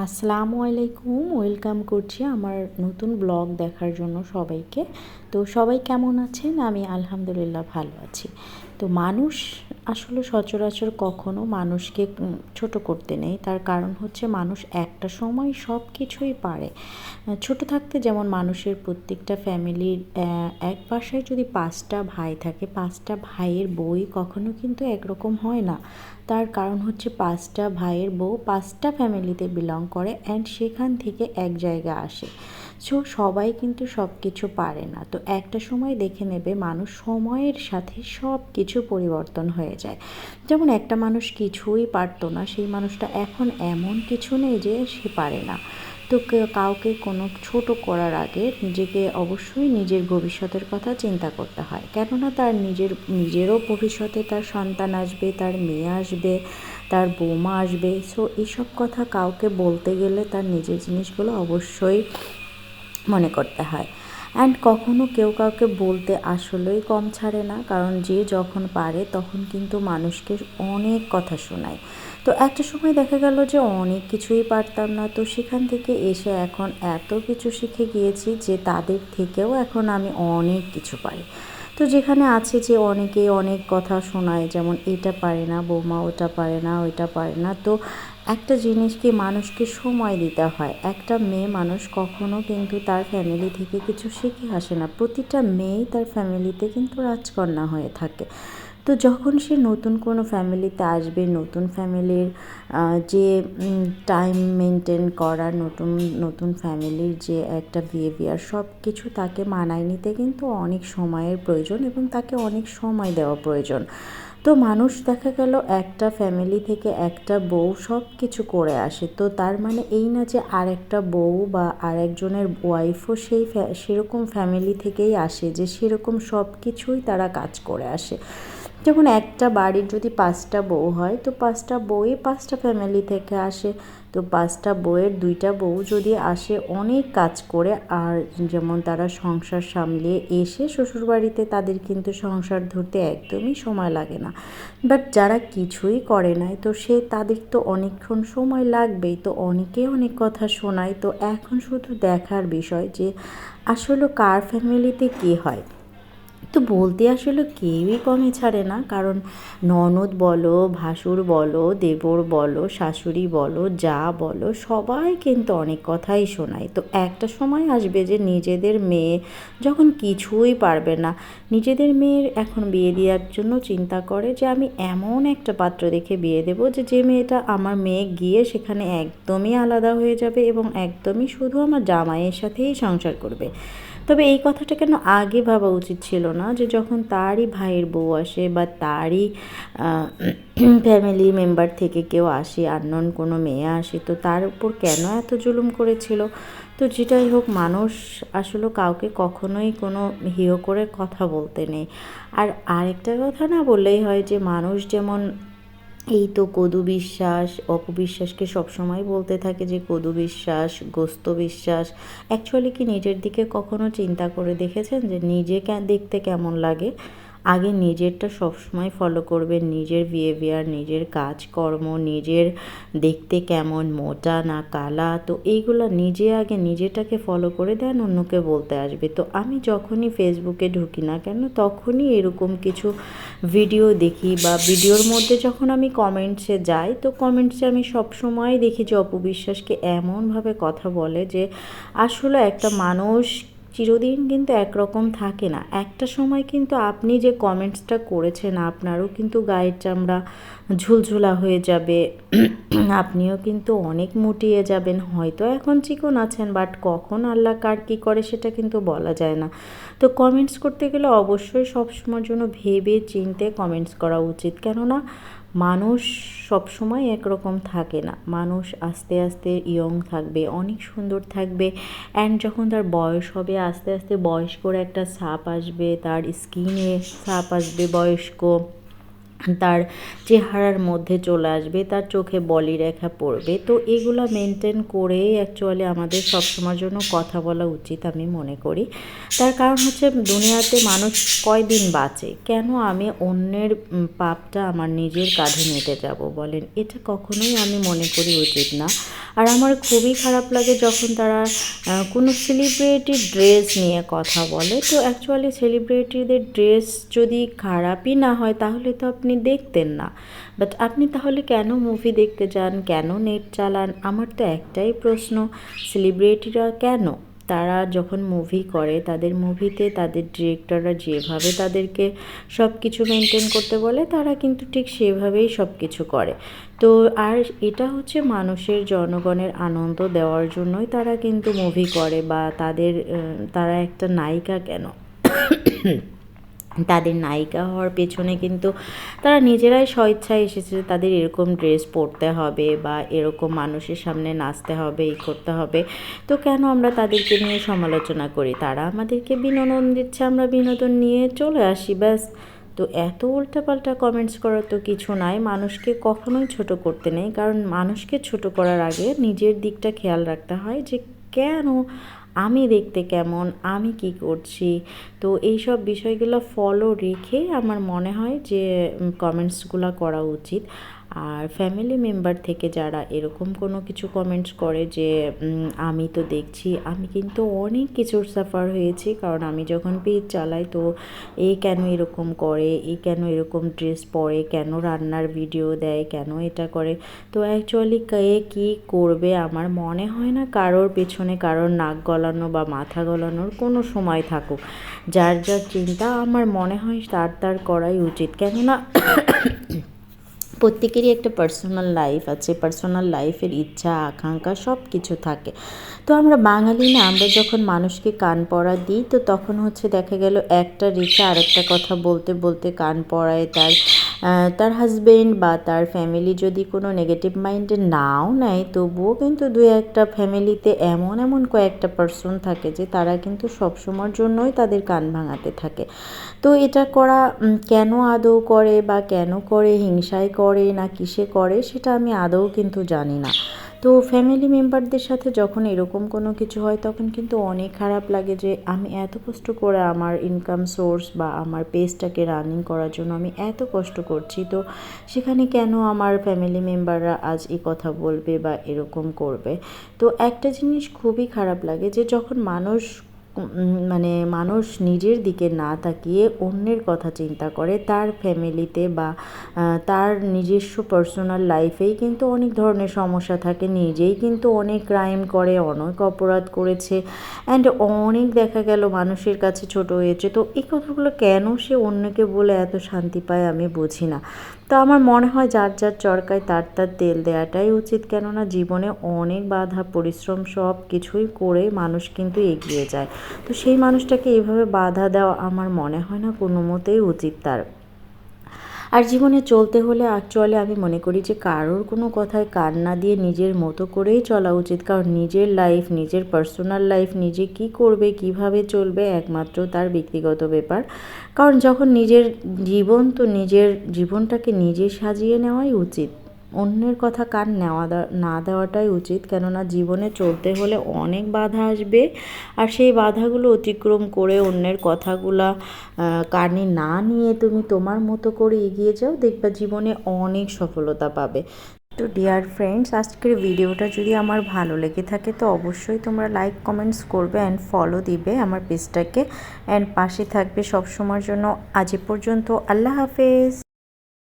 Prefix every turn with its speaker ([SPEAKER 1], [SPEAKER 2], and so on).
[SPEAKER 1] আসসালামু আলাইকুম, ওয়েলকাম করছি আমার নতুন ব্লগ দেখার জন্য সবাইকে। তো সবাই কেমন আছেন? আমি আলহামদুলিল্লাহ ভালো আছি। তো মানুষ আসলে সচরাচর কখনো মানুষকে ছোট করতে নেই। তার কারণ হচ্ছে মানুষ একটা সময় সব কিছুই পারে ছোট থাকতে যেমন মানুষের প্রত্যেকটা ফ্যামিলির এক বাসায় যদি পাঁচটা ভাই থাকে, পাঁচটা ভাইয়ের বই কখনো কিন্তু একরকম হয় না। তার কারণ হচ্ছে পাঁচটা ভাইয়ের বউ পাঁচটা ফ্যামিলিতে বিলং করে অ্যান্ড সেখান থেকে এক জায়গা আসে। সো সবাই কিন্তু সব কিছু পারে না। তো একটা সময় দেখে নেবে, মানুষ সময়ের সাথে সব কিছু পরিবর্তন হয়ে যায়। যেমন একটা মানুষ কিছুই পারতো না, সেই মানুষটা এখন এমন কিছু নেই যে সে পারে না। তো কাউকে কোনো ছোট করার আগে নিজেকে অবশ্যই নিজের ভবিষ্যতের কথা চিন্তা করতে হয়। কেননা তার নিজের, নিজেরও ভবিষ্যতে তার সন্তান আসবে, তার মেয়ে আসবে, তার বৌমা আসবে। সো এইসব কথা কাউকে বলতে গেলে তার নিজের জিনিসগুলো অবশ্যই মনে করতে হয়। অ্যান্ড কখনো কেউ কাউকে বলতে আসলেই কম ছাড়ে না, কারণ যে যখন পারে তখন কিন্তু মানুষকে অনেক কথা শোনায়। তো একটা সময় দেখা গেল যে অনেক কিছুই পারতাম না, তো সেখান থেকে এসে এখন এত কিছু শিখে গিয়েছি যে তাদের থেকেও এখন আমি অনেক কিছু পারি। তো যেখানে আছে যে অনেকেই অনেক কথা শোনায়, যেমন এটা পারে না, বৌমা ওটা পারে না, ওইটা পারে না, তো একটা জিনিসকে মানুষকে সময় দিতে হয়। একটা মেয়ে মানুষ কখনো কিন্তু তার ফ্যামিলি থেকে কিছু শিখে আসে না। প্রতিটা মেয়েই তার ফ্যামিলিতে কিন্তু রাজকন্যা হয়ে থাকে। তো যখন সে নতুন কোনো ফ্যামিলিতে আসবে, নতুন ফ্যামিলির যে টাইম মেনটেন করা, নতুন নতুন ফ্যামিলির যে একটা বিহেভিয়ার সব কিছু তাকে মানায় নিতে কিন্তু অনেক সময়ের প্রয়োজন এবং তাকে অনেক সময় দেওয়া প্রয়োজন। তো মানুষ দেখা গেল একটা ফ্যামিলি থেকে একটা বউ সব কিছু করে আসে। তো তার মানে এই না যে আরেকটা বউ বা আর একজনের ওয়াইফও সেই সেরকম ফ্যামিলি থেকেই আসে যে সেরকম সব কিছুই তারা কাজ করে আসে। যেমন একটা বাড়ির যদি পাঁচটা বউ হয়, তো পাঁচটা বউই পাঁচটা ফ্যামিলি থেকে আসে। তো পাঁচটা বউয়ের দুইটা বউ যদি আসে অনেক কাজ করে, আর যেমন তারা সংসার সামলিয়ে এসে শ্বশুরবাড়িতে তাদের কিন্তু সংসার ধরতে একদমই সময় লাগে না। বাট যারা কিছুই করে নাই, তো সে তাদের তো অনেকক্ষণ সময় লাগবেই, তো অনেকে অনেক কথা শোনায়। তো এখন শুধু দেখার বিষয় যে, আসলে কার ফ্যামিলিতে কী হয়? তো বলতে আসলে কেউই কমে ছাড়ে না। কারণ ননদ বলো, ভাসুর বলো, দেবর বলো, শাশুড়ি বলো, যা বলো, সবাই কিন্তু অনেক কথাই শোনায়। তো একটা সময় আসবে যে নিজেদের মেয়ে যখন কিছুই পারবে না, নিজেদের মেয়ের এখন বিয়ে দেওয়ার জন্য চিন্তা করে যে আমি এমন একটা পাত্র দেখে বিয়ে দেবো যে যে মেয়েটা আমার মেয়ে গিয়ে সেখানে একদমই আলাদা হয়ে যাবে এবং একদমই শুধু আমার জামাইয়ের সাথেই সংসার করবে। তবে এই কথাটা কেন আগে ভাবা উচিত ছিল না যে যখন তারই ভাইয়ের বউ আসে বা তারই ফ্যামিলি মেম্বার থেকে কেউ আসে আননোন কোনো মেয়ে আসে, তো তার উপর কেন এত জুলুম করেছিল? তো যেটাই হোক, মানুষ আসলে কাউকে কখনোই কোনো হিও করে কথা বলতে নেই। আর আরেকটা কথা না বললেই হয় যে মানুষ যেমন এই তো কদু বিশ্বাস অপবিশ্বাসকে সবসময় বলতে থাকে যে কদু বিশ্বাস, গোস্ত বিশ্বাস। অ্যাকচুয়ালি কি নিজের দিকে কখনো চিন্তা করে দেখেছেন যে নিজে দেখতে কেমন লাগে? আগে নিজেরটা সবসময় ফলো করবেন নিজের বিহেভিয়ার নিজের কাজকর্ম, নিজের দেখতে কেমন, মোটা না কালা, তো এইগুলো নিজে আগে নিজেটাকে ফলো করে দেন, অন্যকে বলতে আসবে। তো আমি যখনই ফেসবুকে ঢুকি না কেন, তখনই এরকম কিছু ভিডিও দেখি বা ভিডিওর মধ্যে যখন আমি কমেন্টসে যাই, তো কমেন্টসে আমি সবসময় দেখি যে অপবিশ্বাসকে এমনভাবে কথা বলে যে আসলে একটা মানুষ চিরদিন কিন্তু একরকম থাকে না। একটা সময় কিন্তু আপনি যে কমেন্টসটা করেছেন আপনারও কিন্তু গায়ের চামড়া ঝুলঝুলা হয়ে যাবে। আপনিও কিন্তু অনেক মুটিয়ে যাবেন। হয়তো এখন চিকন আছেন বাট কখন আল্লাহ কার কী করে সেটা কিন্তু বলা যায় না। তো কমেন্টস করতে গেলে অবশ্যই সবসময়ের জন্য ভেবে চিনতে কমেন্টস করা উচিত। কেননা মানুষ সবসময় একরকম থাকে না। মানুষ আস্তে আস্তে ইয়ং থাকবে, অনেক সুন্দর থাকবে অ্যান্ড যখন তার বয়স হবে, আস্তে আস্তে বয়স্কর একটা সাপ আসবে, তার স্কিনে সাপ আসবে বয়স্ক। তার চেহারার মধ্যে চলে আসবে, তার চোখে বলি রেখা পড়বে। তো এগুলো মেনটেন করেই অ্যাকচুয়ালি আমাদের সবসময়ের জন্য কথা বলা উচিত আমি মনে করি। তার কারণ হচ্ছে দুনিয়াতে মানুষ কয়দিন বাঁচে? কেন আমি অন্যের পাপটা আমার নিজের কাঁধে নিতে যাব বলেন? এটা কখনোই আমি মনে করি উচিত না। আর আমার খুবই খারাপ লাগে যখন তারা কোনো সেলিব্রিটি ড্রেস নিয়ে কথা বলে। তো অ্যাকচুয়ালি সেলিব্রিটিদের ড্রেস যদি খারাপই না হয়, তাহলে তো আপনি দেখতেন না। বাট আপনি তাহলে কেন মুভি দেখতে যান? কেন নেট চালান? আমার তো একটাই প্রশ্ন সেলিব্রিটিরা কেন? তারা যখন মুভি করে, তাদের মুভিতে তাদের ডিরেক্টররা যেভাবে তাদেরকে সব কিছু মেনটেন করতে বলে, তারা কিন্তু ঠিক সেভাবেই সব কিছু করে। তো আর এটা হচ্ছে মানুষের জনগণের আনন্দ দেওয়ার জন্যই তারা কিন্তু মুভি করে বা তাদের তারা একটা নায়িকা কেন? তাদের নায়িকা হওয়ার পেছনে কিন্তু তারা নিজেরাই স্বইচ্ছায় এসেছে যে তাদের এরকম ড্রেস পরতে হবে বা এরকম মানুষের সামনে নাচতে হবে, এই করতে হবে। তো কেন আমরা তাদেরকে নিয়ে সমালোচনা করি? তারা আমাদেরকে বিনোদন দিচ্ছে, আমরা বিনোদন নিয়ে চলে আসি, ব্যাস। তো এত উল্টাপাল্টা কমেন্টস করার তো কিছু নাই। মানুষকে কখনোই ছোট করতে নেই। কারণ মানুষকে ছোট করার আগে নিজের দিকটা খেয়াল রাখতে হয় যে কেন আমি দেখতে কেমন, আমি কি করছি? তো এইসব বিষয়গুলো ফলো রেখে আমার মনে হয় যে কমেন্টসগুলো করা উচিত। আর ফ্যামিলি মেম্বার থেকে যারা এরকম কোনো কিছু কমেন্টস করে যে আমি তো দেখছি, আমি কিন্তু অনেক কিছুর সাফার হয়েছি, কারণ আমি যখন পেজ চালাই তো এ কেন এরকম করে, এ কেন এরকম ড্রেস পরে, কেন রান্নার ভিডিও দেয়, কেন এটা করে? তো অ্যাকচুয়ালি কে কী করবে আমার মনে হয় না কারোর পেছনে কারোর নাক গলানো বা মাথা গলানোর কোনো সময় থাকুক। যার যার চিন্তা আমার মনে হয় তার তার করাই উচিত। কেননা প্রত্যেকেরই একটা পার্সোনাল লাইফ আছে পার্সোনাল লাইফের ইচ্ছা, আকাঙ্ক্ষা সব কিছু থাকে। তো আমরা বাঙালি না, আমরা যখন মানুষকে কান পড়া দিই, তো তখন হচ্ছে দেখা গেল একটা রেখে আরেকটা কথা বলতে বলতে কান পড়ায় তার তার হাজবেন্ড বা তার ফ্যামিলি যদি কোনো নেগেটিভ মাইন্ডে নাও নেয়, তবুও কিন্তু দু একটা ফ্যামিলিতে এমন এমন কয়েকটা পার্সন থাকে যে তারা কিন্তু সবসময়ের জন্যই তাদের কান ভাঙাতে থাকে। তো এটা করা কেন আদৌ করে বা কেন করে, হিংসায় করে না কিসে করে, সেটা আমি আদৌ কিন্তু জানি না। তো ফ্যামিলি মেম্বারদের সাথে যখন এরকম কোনো কিছু হয়, তখন কিন্তু অনেক খারাপ লাগে যে, আমি এত কষ্ট করে আমার ইনকাম সোর্স বা আমার পেজটাকে রানিং করার জন্য আমি এত কষ্ট করছি। তো সেখানে কেন আমার ফ্যামিলি মেম্বাররা আজ এই কথা বলবে বা এরকম করবে? তো একটা জিনিস খুবই খারাপ লাগে যে, যখন মানুষ মানে মানুষ নিজের দিকে না তাকিয়ে অন্যের কথা চিন্তা করে, তার ফ্যামিলিতে বা তার নিজস্ব পার্সোনাল লাইফেই কিন্তু অনেক ধরনের সমস্যা থাকে। নিজেই কিন্তু অনেক ক্রাইম করে, অনেক অপরাধ করেছে অ্যান্ড অনেক দেখা গেল মানুষের কাছে ছোট হয়েছে। তো এই কথাগুলো কেন সে অন্যকে বলে এত শান্তি পায় আমি বুঝি না। তো আমার মনে হয় যার যার চরকায় তার তার তেল দেওয়াটাই উচিত। কেননা জীবনে অনেক বাধা, পরিশ্রম সব কিছুই করে মানুষ কিন্তু এগিয়ে যায়। তো সেই মানুষটাকে এইভাবে বাধা দেওয়া আমার মনে হয় না কোনো মতেই উচিত তার। আর জীবনে চলতে হলে অ্যাকচুয়ালি আমি মনে করি যে কারোর কোনো কথায় কান না দিয়ে নিজের মতো করেই চলা উচিত। কারণ নিজের লাইফ নিজের পার্সোনাল লাইফ নিজে কি করবে, কীভাবে চলবে একমাত্র তার ব্যক্তিগত ব্যাপার। কারণ যখন নিজের জীবন, তো নিজের জীবনটাকে নিজে সাজিয়ে নেওয়াই উচিত। অন্যের কথা কান নেওয়া না দেওয়াটাই উচিত। কেননা জীবনে চলতে হলে অনেক বাধা আসবে আর সেই বাধাগুলো অতিক্রম করে অন্যের কথাগুলা কানে না নিয়ে তুমি তোমার মতো করে এগিয়ে যাও, দেখবা জীবনে অনেক সফলতা পাবে। তো ডিয়ার ফ্রেন্ডস আজকের ভিডিওটা যদি আমার ভালো লেগে থাকে, তো অবশ্যই তোমরা লাইক কমেন্টস করবে অ্যান্ড ফলো দিবে আমার পেজটাকে অ্যান্ড পাশে থাকবে সবসময়ের জন্য আজ পর্যন্ত। আল্লাহ হাফেজ!